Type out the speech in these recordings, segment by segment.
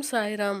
ఓం సాయిరామ్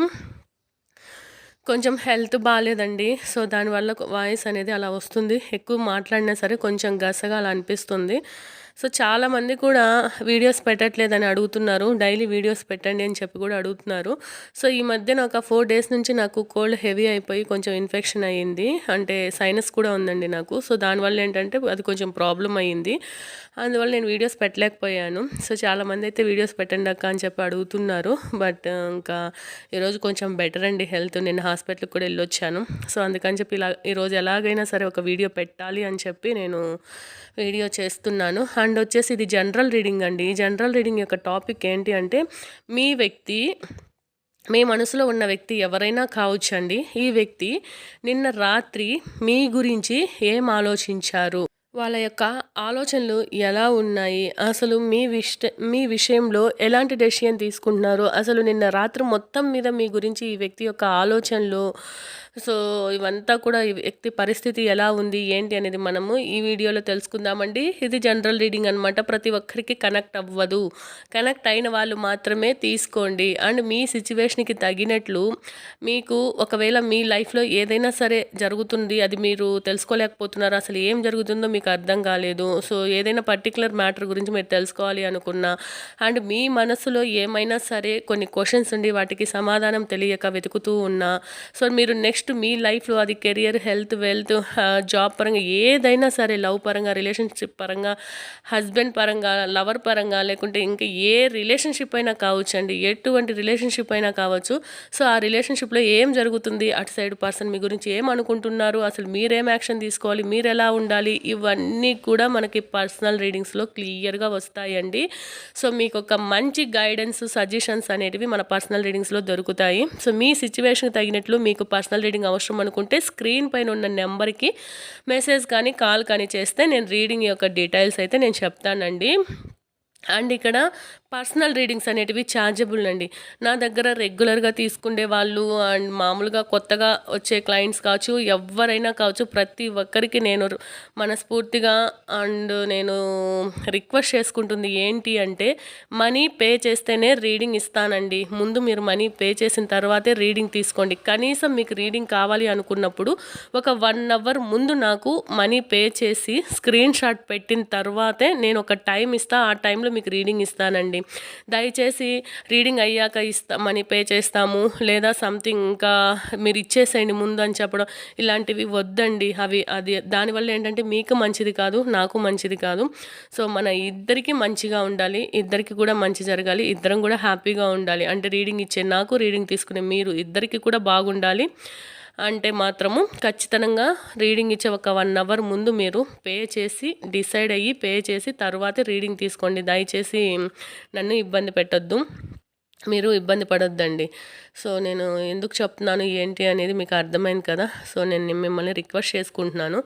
కొంచెం హెల్త్ బాగాలేదండి సో దానివల్ల వాయిస్ అనేది అలా వస్తుంది. ఎక్కువ మాట్లాడినా సరే కొంచెం గసగా అలా అనిపిస్తుంది సో చాలామంది కూడా వీడియోస్ పెట్టట్లేదని అడుగుతున్నారు. డైలీ వీడియోస్ పెట్టండి అని చెప్పి కూడా అడుగుతున్నారు. సో ఈ మధ్యన ఒక ఫోర్ డేస్ నుంచి నాకు కోల్డ్ హెవీ అయిపోయి కొంచెం ఇన్ఫెక్షన్ అయ్యింది. అంటే సైనస్ కూడా ఉందండి నాకు. సో దానివల్ల ఏంటంటే అది కొంచెం ప్రాబ్లం అయ్యింది. అందువల్ల నేను వీడియోస్ పెట్టలేకపోయాను. సో చాలామంది అయితే వీడియోస్ పెట్టండి అక్క అని చెప్పి అడుగుతున్నారు. బట్ ఇంకా ఈరోజు కొంచెం బెటర్ అండి హెల్త్. నేను హాస్పిటల్కి కూడా వెళ్ళొచ్చాను. సో అందుకని చెప్పి ఇలా ఈరోజు ఎలాగైనా సరే ఒక వీడియో పెట్టాలి అని చెప్పి నేను వీడియో చేస్తున్నాను. అండ్ వచ్చేసి ఇది జనరల్ రీడింగ్ అండి. జనరల్ రీడింగ్ యొక్క టాపిక్ ఏంటి అంటే మీ వ్యక్తి మీ మనసులో ఉన్న వ్యక్తి ఎవరైనా కావచ్చండి. ఈ వ్యక్తి నిన్న రాత్రి మీ గురించి ఏం ఆలోచించారు? వాళ్ళ యొక్క ఆలోచనలు ఎలా ఉన్నాయి? అసలు మీ విష మీ విషయంలో ఎలాంటి డెసిషన్ తీసుకుంటున్నారు? అసలు నిన్న రాత్రి మొత్తం మీద మీ గురించి ఈ వ్యక్తి యొక్క ఆలోచనలు సో ఇవంతా కూడా ఈ వ్యక్తి పరిస్థితి ఎలా ఉంది ఏంటి అనేది మనము ఈ వీడియోలో తెలుసుకుందామండి. ఇది జనరల్ రీడింగ్ అనమాట ప్రతి ఒక్కరికి కనెక్ట్ అవ్వదు. కనెక్ట్ అయిన వాళ్ళు మాత్రమే తీసుకోండి. అండ్ మీ సిచ్యువేషన్కి తగినట్లు మీకు ఒకవేళ మీ లైఫ్లో ఏదైనా సరే జరుగుతుంది అది మీరు తెలుసుకోలేకపోతున్నారు అసలు ఏం జరుగుతుందో మీకు అర్థం కాలేదు. సో ఏదైనా పర్టికులర్ మ్యాటర్ గురించి మీరు తెలుసుకోవాలి అనుకున్నా అండ్ మీ మనసులో ఏమైనా సరే కొన్ని క్వశ్చన్స్ ఉండి వాటికి సమాధానం తెలియక వెతుకుతూ ఉన్నా సో మీరు నెక్స్ట్ నెక్స్ట్ మీ లైఫ్లో అది కెరియర్ హెల్త్ వెల్త్ జాబ్ పరంగా ఏదైనా సరే లవ్ పరంగా రిలేషన్షిప్ పరంగా హస్బెండ్ పరంగా లవర్ పరంగా లేకుంటే ఇంకా ఏ రిలేషన్షిప్ అయినా కావచ్చు అండి. ఎటువంటి రిలేషన్షిప్ అయినా కావచ్చు. సో ఆ రిలేషన్షిప్లో ఏం జరుగుతుంది? అటు సైడ్ పర్సన్ మీ గురించి ఏం అనుకుంటున్నారు? అసలు మీరేం యాక్షన్ తీసుకోవాలి? మీరు ఎలా ఉండాలి? ఇవన్నీ కూడా మనకి పర్సనల్ రీడింగ్స్లో క్లియర్గా వస్తాయండి. సో మీకు ఒక మంచి గైడెన్స్ సజెషన్స్ అనేటివి మన పర్సనల్ రీడింగ్స్లో దొరుకుతాయి. సో మీ సిచ్యువేషన్కి తగినట్లు మీకు పర్సనల్ రీడింగ్ అవసరం అనుకుంటే స్క్రీన్ పైన ఉన్న నెంబర్కి మెసేజ్ కానీ కాల్ కానీ చేస్తే నేను రీడింగ్ యొక్క డీటెయిల్స్ అయితే నేను చెప్తానండి. అండ్ ఇక్కడ పర్సనల్ రీడింగ్స్ అనేటివి ఛార్జబుల్ అండి. నా దగ్గర రెగ్యులర్గా తీసుకునే వాళ్ళు అండ్ మామూలుగా కొత్తగా వచ్చే క్లయింట్స్ కావచ్చు ఎవరైనా కావచ్చు ప్రతి ఒక్కరికి నేను మనస్ఫూర్తిగా అండ్ నేను రిక్వెస్ట్ చేసుకుంటుంది ఏంటి అంటే మనీ పే చేస్తేనే రీడింగ్ ఇస్తానండి. ముందు మీరు మనీ పే చేసిన తర్వాతే రీడింగ్ తీసుకోండి. కనీసం మీకు రీడింగ్ కావాలి అనుకున్నప్పుడు ఒక వన్ అవర్ ముందు నాకు మనీ పే చేసి స్క్రీన్ షాట్ పెట్టిన తర్వాతే నేను ఒక టైం ఇస్తా ఆ టైంలో మీకు రీడింగ్ ఇస్తానండి. దయచేసి రీడింగ్ అయ్యాక ఇస్తా మనీ పే చేస్తాము లేదా సంథింగ్ ఇంకా మీరు ఇచ్చేసేయండి ముందు అని చెప్పడం ఇలాంటివి వద్దండి. అవి అది దానివల్ల ఏంటంటే మీకు మంచిది కాదు నాకు మంచిది కాదు. సో మన ఇద్దరికి మంచిగా ఉండాలి ఇద్దరికి కూడా మంచి జరగాలి ఇద్దరం కూడా హ్యాపీగా ఉండాలి. అంటే రీడింగ్ ఇచ్చే నాకు రీడింగ్ తీసుకునే మీరు ఇద్దరికి కూడా బాగుండాలి. అంటే మాత్రము ఖచ్చితంగా రీడింగ్ ఇచ్చే ఒక వన్ అవర్ ముందు మీరు పే చేసి డిసైడ్ అయ్యి పే చేసి తర్వాత రీడింగ్ తీసుకోండి. దయచేసి నన్ను ఇబ్బంది పెట్టొద్దు. మీరు ఇబ్బంది పడొద్దండి. సో నేను ఎందుకు చెప్తున్నాను ఏంటి అనేది మీకు అర్థమైంది కదా. సో నేను మిమ్మల్ని రిక్వెస్ట్ చేసుకుంటున్నాను.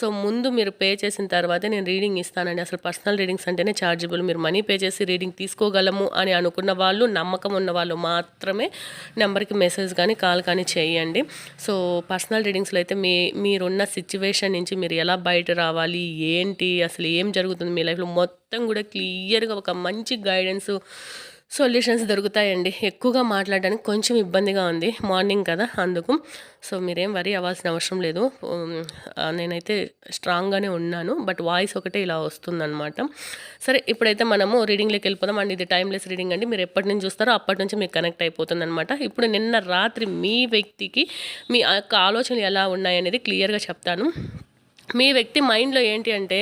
సో ముందు మీరు పే చేసిన తర్వాతే నేను రీడింగ్ ఇస్తానండి. అసలు పర్సనల్ రీడింగ్స్ అంటేనే ఛార్జబుల్ మీరు మనీ పే చేసి రీడింగ్ తీసుకోగలము అని అనుకున్న వాళ్ళు నమ్మకం ఉన్న వాళ్ళు మాత్రమే నెంబర్కి మెసేజ్ కానీ కాల్ కానీ చేయండి. సో పర్సనల్ రీడింగ్స్లో అయితే మీ మీరున్న సిచ్యువేషన్ నుంచి మీరు ఎలా బయట రావాలి ఏంటి అసలు ఏం జరుగుతుంది మీ లైఫ్లో మొత్తం కూడా క్లియర్గా ఒక మంచి గైడెన్స్ సొల్యూషన్స్ దొరుకుతాయండి. ఎక్కువగా మాట్లాడడానికి కొంచెం ఇబ్బందిగా ఉంది. మార్నింగ్ కదా అందుకు. సో మీరేం వరీ అవ్వాల్సిన అవసరం లేదు. నేనైతే స్ట్రాంగ్గానే ఉన్నాను. బట్ వాయిస్ ఒకటే ఇలా వస్తుందన్నమాట. సరే ఇప్పుడైతే మనము రీడింగ్లోకి వెళ్ళిపోదాం. అండ్ ఇది టైమ్లెస్ రీడింగ్ అండి. మీరు ఎప్పటి నుంచి చూస్తారో అప్పటి నుంచి మీకు కనెక్ట్ అయిపోతుంది అనమాట ఇప్పుడు నిన్న రాత్రి మీ వ్యక్తికి మీ యొక్క ఆలోచనలు ఎలా ఉన్నాయనేది క్లియర్గా చెప్తాను. మీ వ్యక్తి మైండ్లో ఏంటి అంటే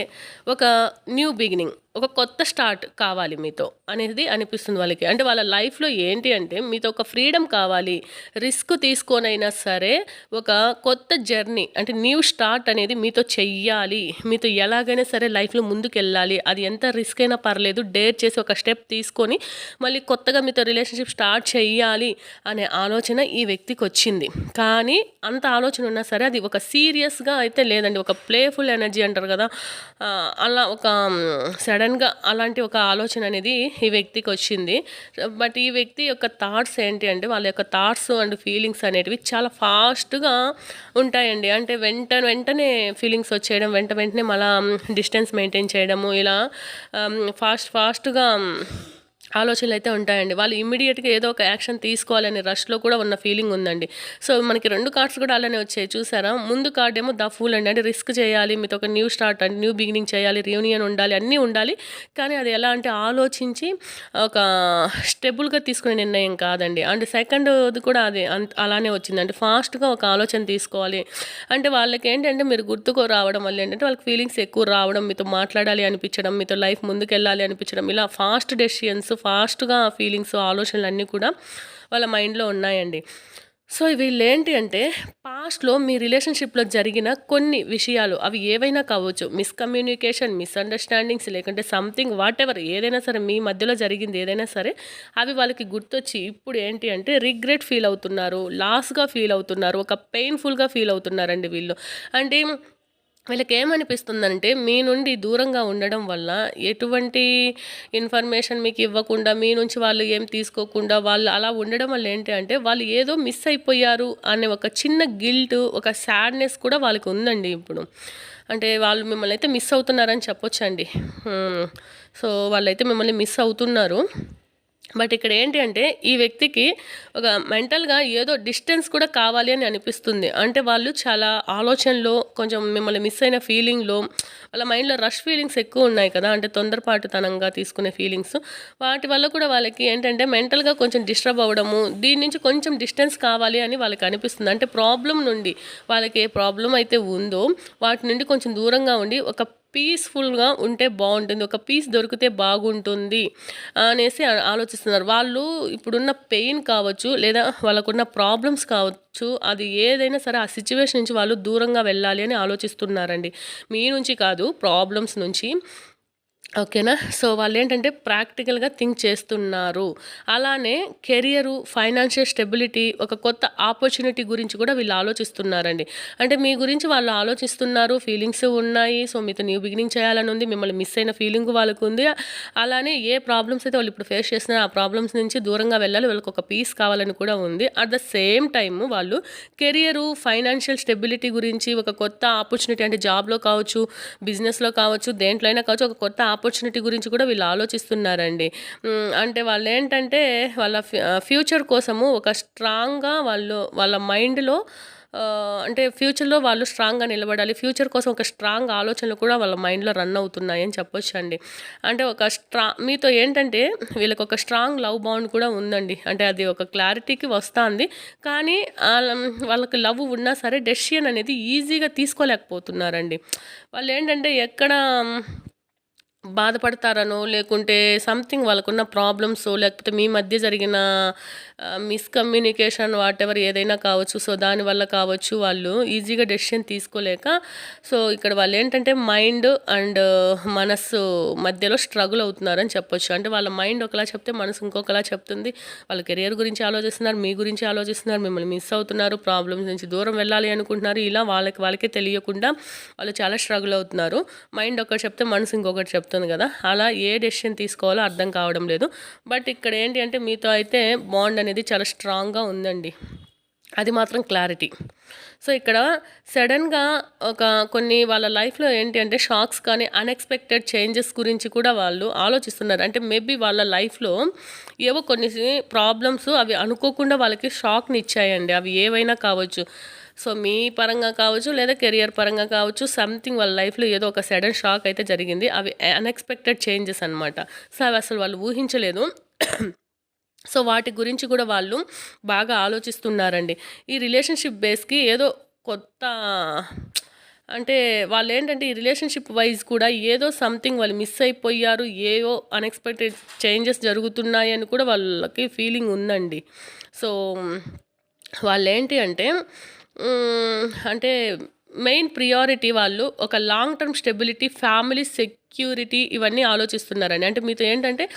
ఒక న్యూ బిగినింగ్. ఒక కొత్త స్టార్ట్ కావాలి మీతో అనేది అనిపిస్తుంది వాళ్ళకి. అంటే వాళ్ళ లైఫ్లో ఏంటి అంటే మీతో ఒక ఫ్రీడమ్ కావాలి రిస్క్ తీసుకొనైనా సరే ఒక కొత్త జర్నీ అంటే న్యూ స్టార్ట్ అనేది మీతో చెయ్యాలి మీతో ఎలాగైనా సరే లైఫ్లో ముందుకు వెళ్ళాలి అది ఎంత రిస్క్ అయినా పర్లేదు డేర్ చేసి ఒక స్టెప్ తీసుకొని మళ్ళీ కొత్తగా మీతో రిలేషన్షిప్ స్టార్ట్ చెయ్యాలి అనే ఆలోచన ఈ వ్యక్తికి వచ్చింది. కానీ అంత ఆలోచన ఉన్నా సరే అది ఒక సీరియస్గా అయితే లేదండి. ఒక ప్లేఫుల్ ఎనర్జీ అంటారు కదా అలా ఒక సడన్ సడన్గా అలాంటి ఒక ఆలోచన అనేది ఈ వ్యక్తికి వచ్చింది. బట్ ఈ వ్యక్తి యొక్క థాట్స్ ఏంటి అంటే వాళ్ళ యొక్క థాట్స్ అండ్ ఫీలింగ్స్ అనేటివి చాలా ఫాస్ట్గా ఉంటాయండి. అంటే వెంట వెంటనే ఫీలింగ్స్ వచ్చేయడం వెంట వెంటనే మళ్ళా డిస్టెన్స్ మెయింటైన్ చేయడము ఇలా ఫాస్ట్ ఫాస్ట్గా ఆలోచనలు అయితే ఉంటాయండి. వాళ్ళు ఇమ్మీడియట్గా ఏదో ఒక యాక్షన్ తీసుకోవాలనే రష్లో కూడా ఉన్న ఫీలింగ్ ఉందండి. సో మనకి రెండు కార్డ్స్ కూడా అలానే వచ్చాయి. చూసారా? ముందు కార్డ్ ఏమో ద ఫూల్ అండి. అంటే రిస్క్ చేయాలి మీతో ఒక న్యూ స్టార్ట్ అండి న్యూ బిగినింగ్ చేయాలి రియూనియన్ ఉండాలి అన్నీ ఉండాలి. కానీ అది ఎలా అంటే ఆలోచించి ఒక స్టెబుల్గా తీసుకునే నిర్ణయం కాదండి. అండ్ సెకండ్ కూడా అది అంత అలానే వచ్చింది. అంటే ఫాస్ట్గా ఒక ఆలోచన తీసుకోవాలి. అంటే వాళ్ళకి ఏంటంటే మీరు గుర్తుకు రావడం వల్ల ఏంటంటే వాళ్ళకి ఫీలింగ్స్ ఎక్కువ రావడం మీతో మాట్లాడాలి అనిపించడం మీతో లైఫ్ ముందుకెళ్ళాలి అనిపించడం ఇలా ఫాస్ట్ డెసిషన్స్ ఫాస్ట్గా ఫీలింగ్స్ ఆలోచనలు అన్నీ కూడా వాళ్ళ మైండ్లో ఉన్నాయండి. సో వీళ్ళు ఏంటి అంటే పాస్ట్లో మీ రిలేషన్షిప్లో జరిగిన కొన్ని విషయాలు అవి ఏవైనా కావచ్చు. మిస్కమ్యూనికేషన్ మిస్అండర్స్టాండింగ్స్ లేకుంటే సంథింగ్ వాట్ ఎవర్ ఏదైనా సరే మీ మధ్యలో జరిగింది ఏదైనా సరే అవి వాళ్ళకి గుర్తొచ్చి ఇప్పుడు ఏంటి అంటే రిగ్రెట్ ఫీల్ అవుతున్నారు లాస్గా ఫీల్ అవుతున్నారు ఒక పెయిన్ఫుల్గా ఫీల్ అవుతున్నారండి వీళ్ళు. అంటే వీళ్ళకి ఏమనిపిస్తుందంటే మీ నుండి దూరంగా ఉండడం వల్ల ఎటువంటి ఇన్ఫర్మేషన్ మీకు ఇవ్వకుండా మీ నుంచి వాళ్ళు ఏం తీసుకోకుండా వాళ్ళు అలా ఉండడం వల్ల ఏంటి అంటే వాళ్ళు ఏదో మిస్ అయిపోయారు అనే ఒక చిన్న గిల్ట్ ఒక సాడ్నెస్ కూడా వాళ్ళకి ఉందండి ఇప్పుడు. అంటే వాళ్ళు మిమ్మల్ని అయితే మిస్ అవుతున్నారని చెప్పొచ్చండి. సో వాళ్ళైతే మిమ్మల్ని మిస్ అవుతున్నారు. బట్ ఇక్కడ ఏంటి అంటే ఈ వ్యక్తికి ఒక మెంటల్గా ఏదో డిస్టెన్స్ కూడా కావాలి అని అనిపిస్తుంది. అంటే వాళ్ళు చాలా ఆలోచనలో కొంచెం మిమ్మల్ని మిస్ అయిన ఫీలింగ్లో వాళ్ళ మైండ్లో రష్ ఫీలింగ్స్ ఎక్కువ ఉన్నాయి కదా అంటే తొందరపాటుతనంగా తీసుకునే ఫీలింగ్స్. వాటి వల్ల కూడా వాళ్ళకి ఏంటంటే మెంటల్గా కొంచెం డిస్టర్బ్ అవ్వడము దీని నుంచి కొంచెం డిస్టెన్స్ కావాలి అని వాళ్ళకి అనిపిస్తుంది. అంటే ప్రాబ్లం నుండి వాళ్ళకి ఏ ప్రాబ్లం అయితే ఉందో వాటి నుండి కొంచెం దూరంగా ఉండి ఒక పీస్ఫుల్గా ఉంటే బాగుంటుంది ఒక పీస్ దొరికితే బాగుంటుంది అనేసి ఆలోచిస్తున్నారు. వాళ్ళు ఇప్పుడున్న పెయిన్ కావచ్చు లేదా వాళ్ళకున్న ప్రాబ్లమ్స్ కావచ్చు అది ఏదైనా సరే ఆ సిచ్యువేషన్ నుంచి వాళ్ళు దూరంగా వెళ్ళాలి అని ఆలోచిస్తున్నారండి. మీ నుంచి కాదు ప్రాబ్లమ్స్ నుంచి. ఓకేనా? సో వాళ్ళు ఏంటంటే ప్రాక్టికల్గా థింక్ చేస్తున్నారు. అలానే కెరియరు ఫైనాన్షియల్ స్టెబిలిటీ ఒక కొత్త ఆపర్చునిటీ గురించి కూడా వీళ్ళు ఆలోచిస్తున్నారండి. అంటే మీ గురించి వాళ్ళు ఆలోచిస్తున్నారు ఫీలింగ్స్ ఉన్నాయి. సో మీతో న్యూ బిగినింగ్ చేయాలని ఉంది మిమ్మల్ని మిస్ అయిన ఫీలింగ్ వాళ్ళకు ఉంది. అలానే ఏ ప్రాబ్లమ్స్ అయితే వాళ్ళు ఇప్పుడు ఫేస్ చేస్తున్నారో ఆ ప్రాబ్లమ్స్ నుంచి దూరంగా వెళ్ళాలి వాళ్ళకి ఒక పీస్ కావాలని కూడా ఉంది. అట్ ద సేమ్ టైమ్ వాళ్ళు కెరియరు ఫైనాన్షియల్ స్టెబిలిటీ గురించి ఒక కొత్త ఆపర్చునిటీ అంటే జాబ్లో కావచ్చు బిజినెస్లో కావచ్చు దేంట్లో అయినా కావచ్చు ఒక కొత్త ఆపర్చునిటీ గురించి కూడా వీళ్ళు ఆలోచిస్తున్నారండి. అంటే వాళ్ళు ఏంటంటే వాళ్ళ ఫ్యూచర్ కోసము ఒక స్ట్రాంగ్గా వాళ్ళు వాళ్ళ మైండ్లో అంటే ఫ్యూచర్లో వాళ్ళు స్ట్రాంగ్గా నిలబడాలి. ఫ్యూచర్ కోసం ఒక స్ట్రాంగ్ ఆలోచనలు కూడా వాళ్ళ మైండ్లో రన్ అవుతున్నాయి అని చెప్పొచ్చు అండి అంటే ఒక స్ట్రా మీతో ఏంటంటే వీళ్ళకి ఒక స్ట్రాంగ్ లవ్ బాండ్ కూడా ఉందండి. అంటే అది ఒక క్లారిటీకి వస్తుంది. కానీ వాళ్ళ- వాళ్ళకి లవ్ ఉన్నా సరే డెసిషన్ అనేది ఈజీగా తీసుకోలేకపోతున్నారండి. వాళ్ళు ఏంటంటే ఎక్కడ బాధపడతారనో లేకుంటే సంథింగ్ వాళ్ళకున్న ప్రాబ్లమ్స్ లేకపోతే మీ మధ్య జరిగిన మిస్కమ్యూనికేషన్ వాట్ ఎవర్ ఏదైనా కావచ్చు సో దానివల్ల కావచ్చు వాళ్ళు ఈజీగా డెసిషన్ తీసుకోలేక సో ఇక్కడ వాళ్ళు ఏంటంటే మైండ్ అండ్ uh, మనస్సు మధ్యలో స్ట్రగుల్ అవుతున్నారని చెప్పొచ్చు. అంటే వాళ్ళ మైండ్ ఒకలా చెప్తే మనసు ఇంకొకలా చెప్తుంది. వాళ్ళ కెరియర్ గురించి ఆలోచిస్తున్నారు మీ గురించి ఆలోచిస్తున్నారు మిమ్మల్ని మిస్ అవుతున్నారు ప్రాబ్లమ్స్ నుంచి దూరం వెళ్ళాలి అనుకుంటున్నారు ఇలా వాళ్ళకి వాళ్ళకే తెలియకుండా వాళ్ళు చాలా స్ట్రగుల్ అవుతున్నారు. మైండ్ ఒకటి చెప్తే మనసు ఇంకొకటి చెప్తుంది. కదా. అలా ఏ డెసిషన్ తీసుకోవాలో అర్థం కావడం లేదు. బట్ ఇక్కడ ఏంటి అంటే మీతో అయితే బాండ్ అనేది చాలా స్ట్రాంగ్గా ఉందండి. అది మాత్రం క్లారిటీ సో ఇక్కడ సడన్గా ఒక కొన్ని వాళ్ళ లైఫ్లో ఏంటి అంటే షాక్స్ కానీ అన్ఎక్స్పెక్టెడ్ చేంజెస్ గురించి కూడా వాళ్ళు ఆలోచిస్తున్నారు. అంటే మేబీ వాళ్ళ లైఫ్లో ఏవో కొన్ని ప్రాబ్లమ్స్ అవి అనుకోకుండా వాళ్ళకి షాక్ని ఇచ్చాయండి. అవి ఏవైనా కావచ్చు. సో మీ పరంగా కావచ్చు లేదా కెరియర్ పరంగా కావచ్చు సంథింగ్ వాళ్ళ లైఫ్లో ఏదో ఒక సడన్ షాక్ అయితే జరిగింది. అవి అన్ఎక్స్పెక్టెడ్ చేంజెస్ అనమాట సో అవి అసలు వాళ్ళు ఊహించలేదు. సో వాటి గురించి కూడా వాళ్ళు బాగా ఆలోచిస్తున్నారండి. ఈ రిలేషన్షిప్ బేస్కి ఏదో కొత్త అంటే వాళ్ళు ఏంటంటే ఈ రిలేషన్షిప్ వైజ్ కూడా ఏదో సంథింగ్ వాళ్ళు మిస్ అయిపోయారు ఏవో అన్ఎక్స్పెక్టెడ్ చేంజెస్ జరుగుతున్నాయి అని కూడా వాళ్ళకి ఫీలింగ్ ఉందండి. సో వాళ్ళు ఏంటి అంటే అంటే మెయిన్ ప్రియారిటీ వాళ్ళు ఒక long term stability family security ఇవన్నీ ఆలోచిస్తున్నారండి అంటే మీతో ఏంటంటే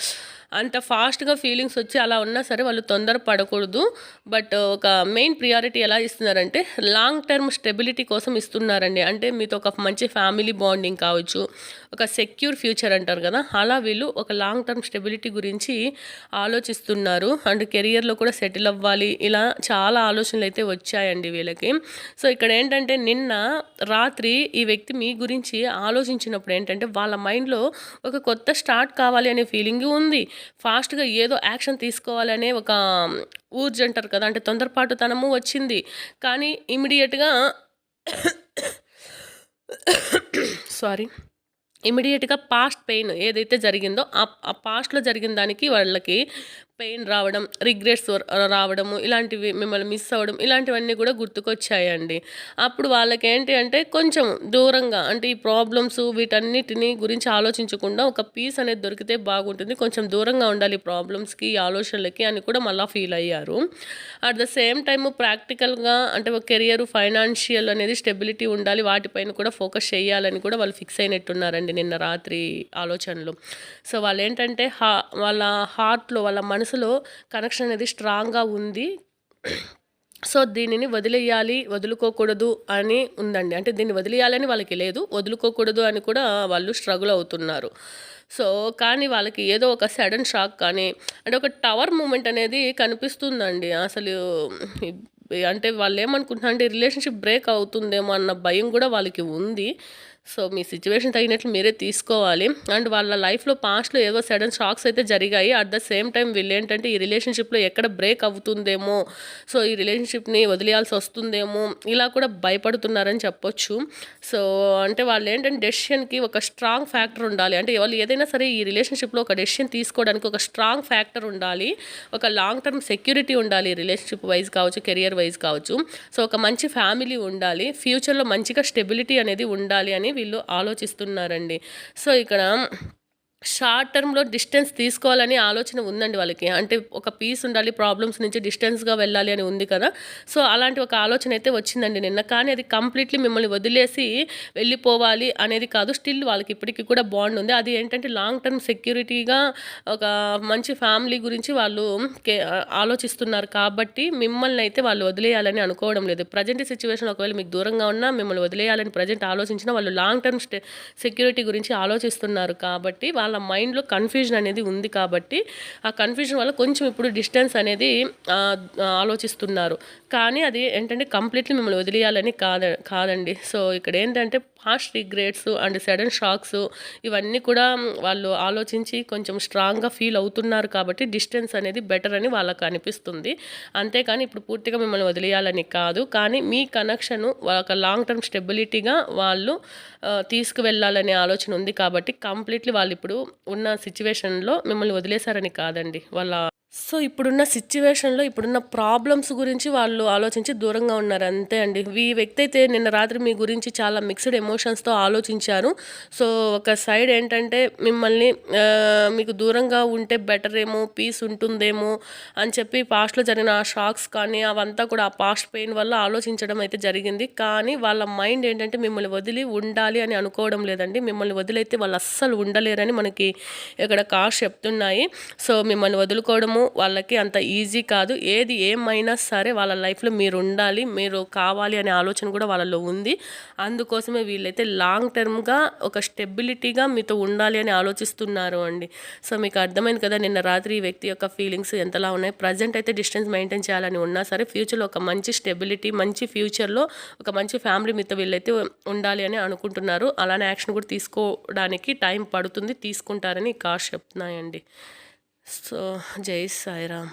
అంత ఫాస్ట్గా ఫీలింగ్స్ వచ్చి అలా ఉన్నా సరే వాళ్ళు తొందర పడకూడదు. బట్ ఒక మెయిన్ ప్రియారిటీ ఎలా ఇస్తున్నారంటే లాంగ్ టర్మ్ స్టెబిలిటీ కోసం ఇస్తున్నారండి. అంటే మీతో ఒక మంచి ఫ్యామిలీ బాండింగ్ కావచ్చు ఒక సెక్యూర్ ఫ్యూచర్ అంటారు కదా. అలా వీళ్ళు ఒక లాంగ్ టర్మ్ స్టెబిలిటీ గురించి ఆలోచిస్తున్నారు. అండ్ కెరియర్లో కూడా సెటిల్ అవ్వాలి. ఇలా చాలా ఆలోచనలు అయితే వచ్చాయండి వీళ్ళకి. సో ఇక్కడ ఏంటంటే నిన్న రాత్రి ఈ వ్యక్తి మీ గురించి ఆలోచించినప్పుడు ఏంటంటే వాళ్ళ మైండ్లో ఒక కొత్త స్టార్ట్ కావాలి అనే ఫీలింగ్ ఉంది. ఫాస్ట్గా ఏదో యాక్షన్ తీసుకోవాలనే ఒక ఊర్జ్ అంటారు కదా. అంటే తొందరపాటుతనము వచ్చింది. కానీ ఇమీడియట్గా సారీ ఇమీడియట్గా పాస్ట్ పెయిన్ ఏదైతే జరిగిందో ఆ ఆ పాస్ట్లో జరిగిన దానికి వాళ్ళకి పెయిన్ రావడం రిగ్రెట్స్ రావడము ఇలాంటివి మిమ్మల్ని మిస్ అవ్వడం ఇలాంటివన్నీ కూడా గుర్తుకొచ్చాయండి. అప్పుడు వాళ్ళకి ఏంటి అంటే కొంచెం దూరంగా అంటే ఈ ప్రాబ్లమ్స్ వీటన్నిటిని గురించి ఆలోచించకుండా ఒక పీస్ అనేది దొరికితే బాగుంటుంది. కొంచెం దూరంగా ఉండాలి ఈ ప్రాబ్లమ్స్కి ఈ ఆలోచనలకి అని కూడా మళ్ళీ ఫీల్ అయ్యారు. అట్ ద సేమ్ టైమ్ ప్రాక్టికల్గా అంటే ఒక కెరియర్ ఫైనాన్షియల్ అనేది స్టెబిలిటీ ఉండాలి వాటిపైన కూడా ఫోకస్ చేయాలని కూడా వాళ్ళు ఫిక్స్ అయినట్టున్నారండి నిన్న రాత్రి ఆలోచనలు. సో వాళ్ళు ఏంటంటే హా వాళ్ళ హార్ట్లో వాళ్ళ మనసు మనసులో కనెక్షన్ అనేది స్ట్రాంగ్గా ఉంది. సో దీనిని వదిలేయాలి వదులుకోకూడదు అని ఉందండి. అంటే దీన్ని వదిలేయాలని వాళ్ళకి లేదు వదులుకోకూడదు అని కూడా వాళ్ళు స్ట్రగుల్ అవుతున్నారు. సో కానీ వాళ్ళకి ఏదో ఒక సడన్ షాక్ కానీ అంటే ఒక టవర్ మూమెంట్ అనేది కనిపిస్తుందండి. అసలు అంటే వాళ్ళు ఏమనుకుంటున్నారు అంటే రిలేషన్షిప్ బ్రేక్ అవుతుందేమో అన్న భయం కూడా వాళ్ళకి ఉంది. సో మీ సిచ్యువేషన్ తగినట్లు మీరే తీసుకోవాలి. అండ్ వాళ్ళ లైఫ్లో పాస్ట్లో ఏదో సడన్ షాక్స్ అయితే జరిగాయి. అట్ ద సేమ్ టైం వీళ్ళు ఏంటంటే ఈ రిలేషన్షిప్లో ఎక్కడ బ్రేక్ అవుతుందేమో సో ఈ రిలేషన్షిప్ని వదిలేయాల్సి వస్తుందేమో ఇలా కూడా భయపడుతున్నారని చెప్పొచ్చు. సో అంటే వాళ్ళు ఏంటంటే డెసిషన్కి ఒక స్ట్రాంగ్ ఫ్యాక్టర్ ఉండాలి. అంటే వాళ్ళు ఏదైనా సరే ఈ రిలేషన్షిప్లో ఒక డెసిషన్ తీసుకోవడానికి ఒక స్ట్రాంగ్ ఫ్యాక్టర్ ఉండాలి. ఒక లాంగ్ టర్మ్ సెక్యూరిటీ ఉండాలి రిలేషన్షిప్ వైజ్ కావచ్చు కెరియర్ వైజ్ కావచ్చు. సో ఒక మంచి ఫ్యామిలీ ఉండాలి. ఫ్యూచర్లో మంచిగా స్టెబిలిటీ అనేది ఉండాలి అని వీళ్ళు ఆలోచిస్తున్నారండి. సో ఇక్కడ షార్ట్ టర్మ్లో డిస్టెన్స్ తీసుకోవాలని ఆలోచన ఉందండి వాళ్ళకి. అంటే ఒక పీస్ ఉండాలి ప్రాబ్లమ్స్ నుంచి డిస్టెన్స్గా వెళ్ళాలి అని ఉంది కదా. సో అలాంటి ఒక ఆలోచన అయితే వచ్చిందండి నిన్న. కానీ అది కంప్లీట్లీ మిమ్మల్ని వదిలేసి వెళ్ళిపోవాలి అనేది కాదు. స్టిల్ వాళ్ళకి ఇప్పటికీ కూడా బాండ్ ఉంది. అది ఏంటంటే లాంగ్ టర్మ్ సెక్యూరిటీగా ఒక మంచి ఫ్యామిలీ గురించి వాళ్ళు కే- ఆలోచిస్తున్నారు. కాబట్టి మిమ్మల్ని అయితే వాళ్ళు వదిలేయాలని అనుకోవడం లేదు. ప్రజెంట్ సిచ్యువేషన్ ఒకవేళ మీకు దూరంగా ఉన్నా మిమ్మల్ని వదిలేయాలని ప్రజెంట్ ఆలోచించినా వాళ్ళు లాంగ్ టర్మ్ సెక్యూరిటీ గురించి ఆలోచిస్తున్నారు కాబట్టి వాళ్ళ మైండ్లో కన్ఫ్యూజన్ అనేది ఉంది కాబట్టి ఆ కన్ఫ్యూజన్ వల్ల కొంచెం ఇప్పుడు డిస్టెన్స్ అనేది ఆలోచిస్తున్నారు. కానీ అది ఏంటంటే కంప్లీట్లీ మిమ్మల్ని వదిలేయాలని కాద కాదండి. సో ఇక్కడ ఏంటంటే past regrets and sudden shocks ఇవన్నీ కూడా వాళ్ళు ఆలోచించి కొంచెం స్ట్రాంగ్గా ఫీల్ అవుతున్నారు కాబట్టి డిస్టెన్స్ అనేది బెటర్ అని వాళ్ళకు అనిపిస్తుంది. అంతేకాని ఇప్పుడు పూర్తిగా మిమ్మల్ని వదిలేయాలని కాదు కానీ మీ కనెక్షన్ ఒక లాంగ్ టర్మ్ స్టెబిలిటీగా వాళ్ళు తీసుకువెళ్ళాలనే ఆలోచన ఉంది కాబట్టి కంప్లీట్లీ వాళ్ళు ఇప్పుడు ఉన్న సిచ్యువేషన్లో మిమ్మల్ని వదిలేశారని కాదండి. వాళ్ళ సో ఇప్పుడున్న సిచ్యువేషన్లో ఇప్పుడున్న ప్రాబ్లమ్స్ గురించి వాళ్ళు ఆలోచించి దూరంగా ఉన్నారు. అంతే అండి. ఈ వ్యక్తి అయితే నిన్న రాత్రి మీ గురించి చాలా మిక్స్డ్ ఎమోషన్స్తో ఆలోచించారు. సో ఒక సైడ్ ఏంటంటే మిమ్మల్ని మీకు దూరంగా ఉంటే బెటర్ ఏమో పీస్ ఉంటుందేమో అని చెప్పి పాస్ట్లో జరిగిన ఆ షాక్స్ కానీ అవంతా కూడా ఆ పాస్ట్ పెయిన్ వల్ల ఆలోచించడం అయితే జరిగింది. కానీ వాళ్ళ మైండ్ ఏంటంటే మిమ్మల్ని వదిలి ఉండాలి అని అనుకోవడం లేదండి. మిమ్మల్ని వదిలైతే వాళ్ళు అస్సలు ఉండలేరని మనకి ఇక్కడ కాస్ట్ చెప్తున్నాయి. సో మిమ్మల్ని వదులుకోవడము వాళ్ళకి అంత ఈజీ కాదు. ఏది ఏమైనా సరే వాళ్ళ లైఫ్లో మీరు ఉండాలి మీరు కావాలి అనే ఆలోచన కూడా వాళ్ళలో ఉంది. అందుకోసమే వీళ్ళైతే లాంగ్ టర్మ్గా ఒక స్టెబిలిటీగా మీతో ఉండాలి అని ఆలోచిస్తున్నారు అండి. సో మీకు అర్థమైంది కదా నిన్న రాత్రి ఈ వ్యక్తి యొక్క ఫీలింగ్స్ ఎంతలా ఉన్నాయి? ప్రజెంట్ అయితే డిస్టెన్స్ మెయింటైన్ చేయాలని ఉన్నా సరే ఫ్యూచర్లో ఒక మంచి స్టెబిలిటీ మంచి ఫ్యూచర్లో ఒక మంచి ఫ్యామిలీ మీతో వీళ్ళైతే ఉండాలి అని అనుకుంటున్నారు. అలానే యాక్షన్ కూడా తీసుకోవడానికి టైం పడుతుంది తీసుకుంటారని కాస్ట్ చెప్తున్నాయండి. సో జై సాయిరామ్